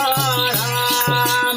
Ram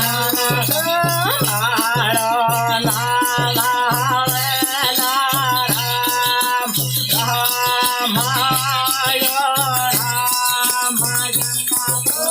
Oh